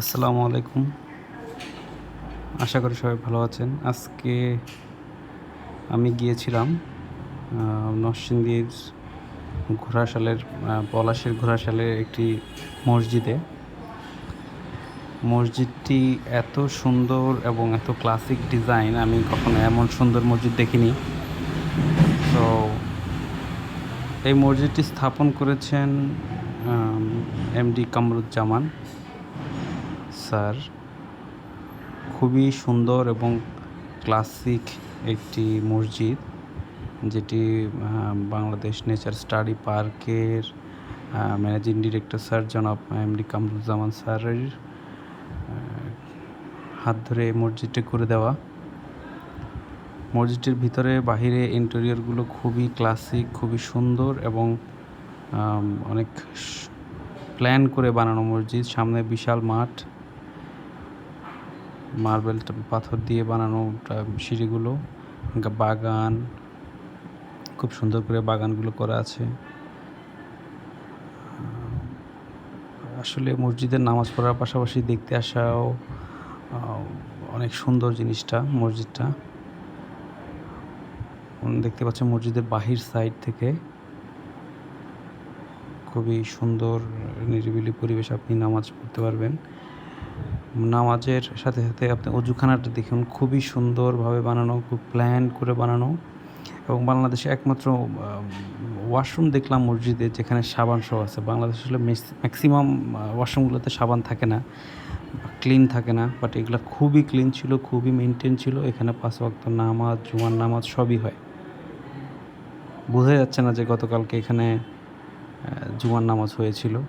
আসসালামু আলাইকুম। আশা করি সবাই ভালো আছেন। আজকে আমি গিয়েছিলাম নরসিংদীর ঘোড়াশালের পলাশের ঘোড়াশালের একটি মসজিদে। মসজিদটি এত সুন্দর এবং এত ক্লাসিক ডিজাইন আমি কখনো এমন সুন্দর মসজিদ দেখিনি। তো এই মসজিদটি স্থাপন করেছেন এমডি কামরুজ্জামান। স্যার। খুবই সুন্দর এবং ক্লাসিক একটি মসজিদ, যেটি বাংলাদেশ নেচার স্টাডি পার্কের ম্যানেজিং ডিরেক্টর স্যার জনাব এমডি কামরুজ্জামান স্যারের হাত ধরে মসজিদটি করে দেওয়া। মসজিদটির ভিতরে বাহিরে ইন্টেরিয়রগুলো খুবই ক্লাসিক খুবই সুন্দর এবং অনেক প্ল্যান করে বানানো মসজিদ। সামনে বিশাল মাঠ। মার্বেল পাথর দিয়ে বানানো সিঁড়িগুলো বাগান, খুব সুন্দর করে বাগানগুলো করা আছে। আসলে মসজিদের নামাজ পড়ার পাশাপাশি দেখতে আসাও অনেক সুন্দর জিনিসটা মসজিদটা। দেখতে পাচ্ছেন মসজিদের বাহির সাইড থেকে খুবই সুন্দর নিরিবিলি পরিবেশ আপনি নামাজ পড়তে পারবেন। নামাজের সাথে সাথে আপনি অজুখানাটা দেখুন। খুবই সুন্দরভাবে বানানো, খুব প্ল্যান করে বানানো। এবং বাংলাদেশে একমাত্র ওয়াশরুম দেখলাম মসজিদে যেখানে সাবান সহ আছে। বাংলাদেশে আসলে ম্যাক্সিমাম ওয়াশরুমগুলোতে সাবান থাকে না ক্লিন থাকে না। বাট এগুলো খুবই ক্লিন ছিল, খুবই মেনটেন ছিল। এখানে পাঁচ ওয়াক্ত নামাজ, জুমার নামাজ সবই হয়। বোঝা যাচ্ছে না যে গতকালকে এখানে জুমার নামাজ হয়েছিল।